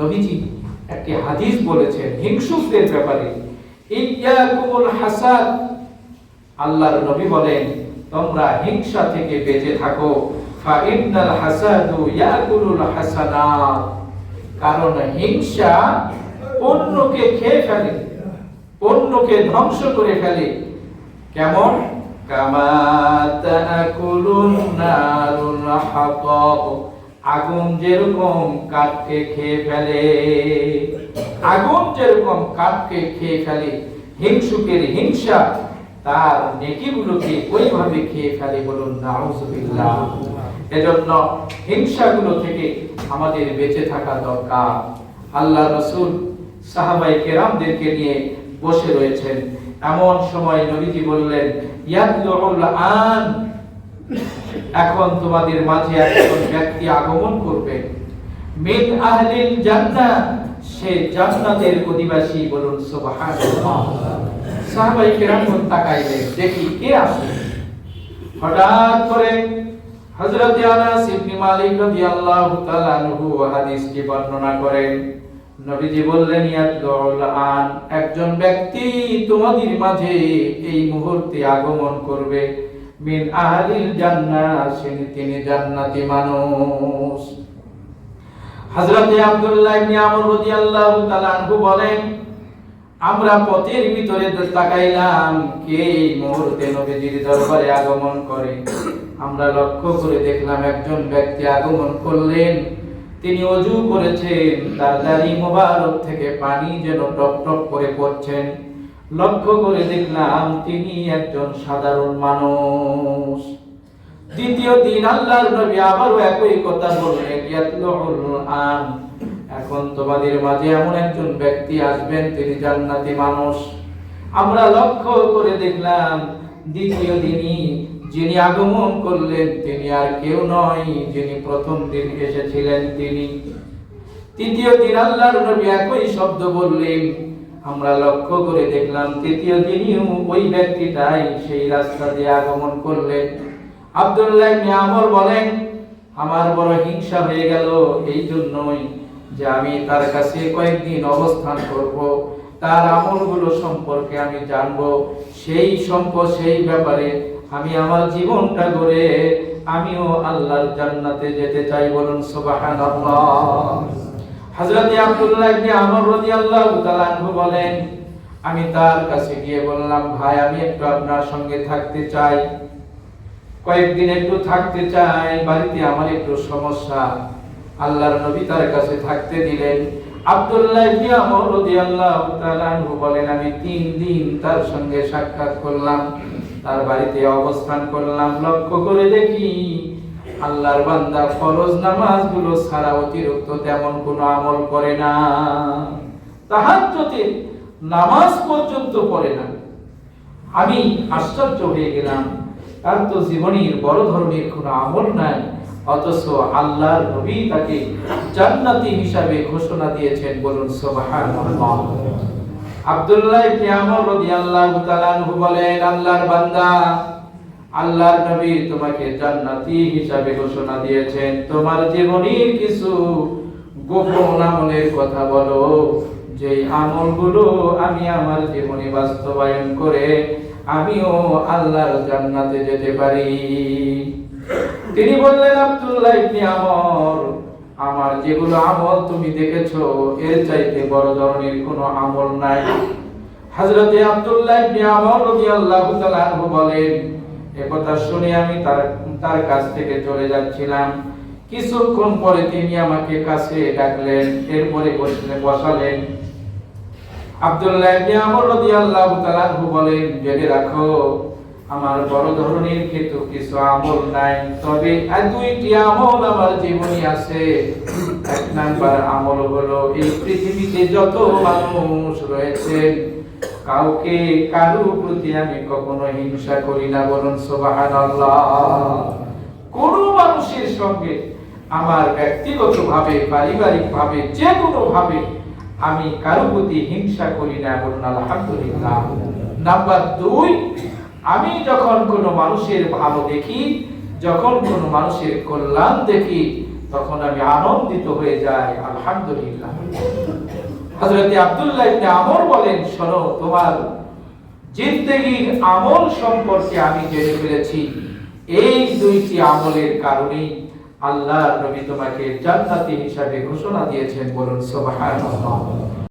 নবীজি একটি হাদিস বলেছেন, হিংসুকদের ব্যাপারে হাসাদ। আল্লাহর নবী বলেন, তোমরা হিংসা থেকে বেঁচে থাকো। কারণ হিংসা অন্যকে খেয়ে ফেলে, অন্যকে ধ্বংস করে ফেলে। কেমন? কামা তাকুলুন নারুল হাতাব। আগুন যেরকম কাঠকে খেয়ে ফেলে, আগুন যেরকম কাঠকে খেয়ে ফেলে, হিংসুকের হিংসা তার নেকিগুলোকে ওইভাবে খেয়ে ফেলে বলুন নাউজুবিল্লাহ। এজন্য হিংসাগুলো থেকে আমাদের বেঁচে থাকা দরকার। আল্লাহ রসুল সাহাবাই কেরামদেরকে নিয়ে বসে রয়েছেন। এমন সময় নবীজি বললেন ইয়াতলুল আন এখন তোমাদের মাঝে একজন ব্যক্তি আগমন করবে। মিন আহলিল জান্নাহ, সে জান্নাতের অধিবাসী বলুন সুবহানাল্লাহ। সাহাবাই কেরাম তাকাইলেন দেখি কে আসে হঠাৎ করে হযরত আনাস ইবনে মালিক রাদিয়াল্লাহু তাআলা আনহু হাদিসটি বর্ণনা করেন। নবীজি বললেন আন, একজন ব্যক্তি তোমাদের মাঝে এই মুহূর্তে আগমন করবে। মিন আহলিল জান্নাহ সে তিনি জান্নাতি মানুষ। হযরত আব্দুল্লাহ ইবনে আমর রাদিয়াল্লাহু তাআলা আনহু বলেন, আমরা পথের ভিতরে তাকাইলাম, কে এই মুহূর্তে নবীজির দরবারে আগমন করে? আমরা লক্ষ্য করে দেখলাম একজন ব্যক্তি আগমন করলেন। তিনি অজু করেছেন, তার দাড়ি মোবারক থেকে পানি যেন টপ টপ করে পড়ছেন। লক্ষ্য করে দেখলাম তিনি একজন সাধারণ মানুষ। দ্বিতীয় দিন আল্লাহর নবী আবারও একই কথা বললেন আন এখন তোমাদের মাঝে এমন একজন ব্যক্তি আসবেন, তিনি জান্নাতি মানুষ। আমরা লক্ষ্য করে দেখলাম, দ্বিতীয় দিনই যিনি আগমন করলেন, তিনি আর কেউ নয়, যিনি প্রথম দিন এসেছিলেন তিনি। তৃতীয় দিন আল্লাহর নবী একই শব্দ বললেন আমরা লক্ষ্য করে দেখলাম, তৃতীয় দিনই ওই ব্যক্তিটাই সেই রাস্তা দিয়ে আগমন করলেন আব্দুল্লাহ বলেন, আমার বড় হিংসা হয়ে গেল এই জন্যই যে আমি তার কাছে কয়েকদিন অবস্থান করব। তার আমলগুলো সম্পর্কে আমি জানব। সেই সম্পদ সেই ব্যাপারে আমি আমার জীবনটা গড়ে আমিও আল্লাহর জান্নাতে যেতে চাই বলুন সুবহানাল্লাহ। হযরত আব্দুল্লাহ ইবনে আমর রাদিয়াল্লাহু তাআলা বলেন, আমি তার কাছে গিয়ে বললাম, ভাই, আমি একটু আপনার সঙ্গে থাকতে চাই। কয়েকদিন একটু থাকতে চাই, বাড়িতে আমার একটু সমস্যা। আল্লাহর নবী তার কাছে থাকতে দিলেন। আব্দুল্লাহ ইবনে আমর রাদিয়াল্লাহু তাআলা বলেন, আমি তিন দিন তার সঙ্গে সাক্ষাৎ করলাম, তার বাড়িতে অবস্থান করলাম। লক্ষ্য করে দেখি আল্লাহর বান্দা ফরজ নামাজগুলো ছাড়া অতিরিক্ত তেমন কোনো আমল করে না। তাহাজ্জুদে নামাজ পর্যন্ত পড়ে না। আমি আশ্চর্য হয়ে গেলাম, তার তো জীবনের বড় ধরনের কোনো আমল নাই, অথচ আল্লাহর নবী তাকে জান্নাতি হিসাবে ঘোষণা দিয়েছেন বলুন আব্দুল্লাহ ইবনে আমর রাদিয়াল্লাহু তাআলা বলেন, আল্লাহর বান্দা আল্লাহর নবী তোমাকে জান্নাতি হিসাবে ঘোষণা দিয়েছেন। তোমার জীবনের কিছু গোপন আমলের কথা বলো। যে আমলগুলো আমি আমার জীবনে বাস্তবায়ন করে আমিও আল্লাহর জান্নাতে যেতে পারি। তিনি বললেন, আব্দুল্লাহ ইবনে আমর, আমার যেগুলো আমল তুমি দেখেছ, এর চাইতে বড় ধরনের কোনো আমল নাই। হযরতে আব্দুল্লাহ ইবনে আমর রাদিয়াল্লাহু তাআলা বলেন একথা শুনে আমি তার তার কাছ থেকে চলে যাচ্ছিলাম। কিছুক্ষণ পরে তিনি আমাকে কাছে ডাকলেন, এরপরে বসলে, বসালেন। আব্দুল্লাহ ইবনে আমর রাদিয়াল্লাহু তাআলা বলেন জেনে রাখো, আমার বড় ধরনের কিন্তু কিছু আমল নাই, তবে আর দুইটি আমল আমার জীবনে আছে। এক নাম্বার আমল হলো, এই পৃথিবীতে যত মানুষ রয়েছে কাউকে কারও প্রতি আমি কখনো হিংসা করি না বলুন সুবহানাল্লাহ। কোন মানুষের সঙ্গে আমার ব্যক্তিগত ভাবে পারিবারিক ভাবে যে কোনো ভাবে আমি কারও প্রতি হিংসা করি না বলুন আলহামদুলিল্লাহ। নাম্বার দুই, আমি যখন কোনো মানুষের ভালো দেখি, যখন কোনো মানুষের কল্যাণ দেখি, তখন আমি আনন্দিত হয়ে যাই, আলহামদুলিল্লাহ। হযরত আব্দুল্লাহ ইবনে আমর বলেন, শোনো, তোমার জিন্দেগীর আমল সম্পর্কে আমি জেনে ফেলেছি। এই দুইটি আমলের কারণেই আল্লাহ নবী তোমাকে জান্নাতি হিসাবে ঘোষণা দিয়েছেন বলুন, সুবহানাল্লাহ।